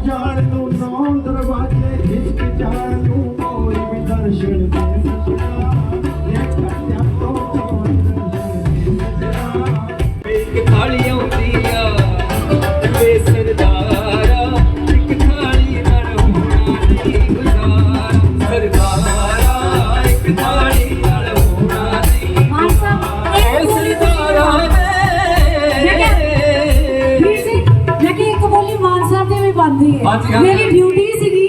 ਜਾਣ ਨੂੰ ਨੌ ਦਰਵਾਜ਼ੇ ਇਸ਼ਕ ਜਾਣ ਨੂੰ ਕੋਈ ਵੀ ਦਰਸ਼ਨ ਦੇ ਸਜਣਾ ਸਾਹਿਬ ਦੀ ਵੀ ਬਣਦੀ ਹਾਂਜੀ, ਹੈ ਹਾਂਜੀ। ਮੇਰੀ ਡਿਊਟੀ ਸੀਗੀ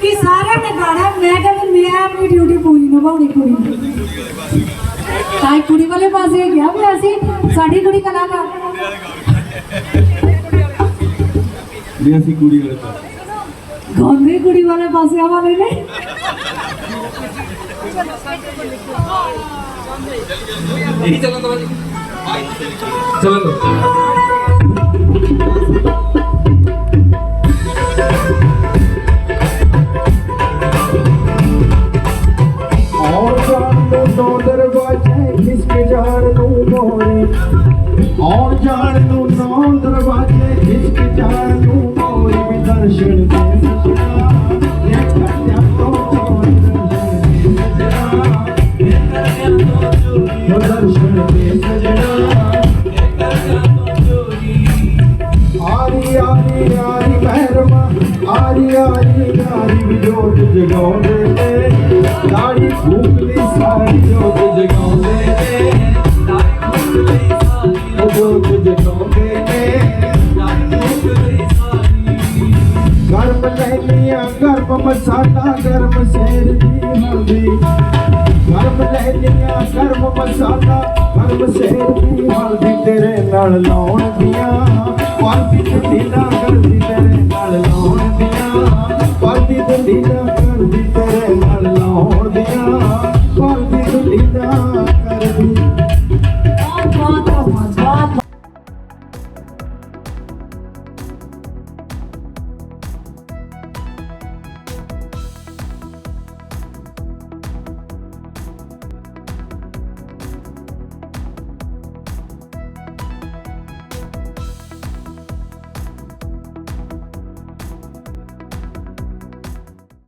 ਕਿ ਸਾਰਿਆਂ ਨੇ ਗਾਣਾ ਮੈਂ ਕਹਿੰਦਾ ਮੈਂ ਆਪਣੀ ਡਿਊਟੀ ਪੂਰੀ ਨਿਭਾਉਣੀ ਕੁੜੀ ਨੂੰ ਤਾਂ ਇਹ ਕੁੜੀ ਵਾਲੇ ਪਾਸੇ ਗਿਆ ਵੀ ਅਸੀਂ ਸਾਡੀ ਕੁੜੀ ਕਲਾਕਾਰ ਵੀ ਅਸੀਂ ਕੁੜੀ ਵਾਲੇ ਪਾਸੇ ਗਾਉਂਦੇ ਕੁੜੀ ਵਾਲੇ ਪਾਸੇ ਵਾਲੇ ਨੇ ਇਹੀ ਚੱਲਣ ਦੋ ਜੀ ਚੱਲਣ ਦੋ ਉਹ ਦਰਸ਼ਨ ਦੇ ਸਜਣਾ ਆਰੀ ਆਰੀ ਆਰੀ ਮਹਿਰਮਾ ਆਰੀ ਆਰੀ ਆਰੀ ਵੀ ਜਗਾਉਂਦੇ ਨੇ ਦਾੜੀ ਫੂਕਦੀ ਸਾਰੀ ਜੋਤ ਜਗਾਉਂਦੇ ਨੇ ਦਾੜੀ ਫੂਕਦੀ ਸਾਰੀ ਜੋਤ ਜਗਾਉਂਦੇ ਨੇ ਗਰਮ ਲੈਨੀਆਂ ਗਰਮ ਮਸਾਲਾ, ਗਰਮ ਸ਼ੇਰ ਦੀ ਹਲਦੀ ਮਸਾਲਾ ਗਰਮ ਸ਼ੇਰ ਦੀ ਤੇਰੇ ਨਾਲ ਲਾਉਣ ਦੀਆਂ। ਪਰਦੀ ਢੀਲਾ ਕਰਦੀ ਤੇਰੇ ਨਾਲ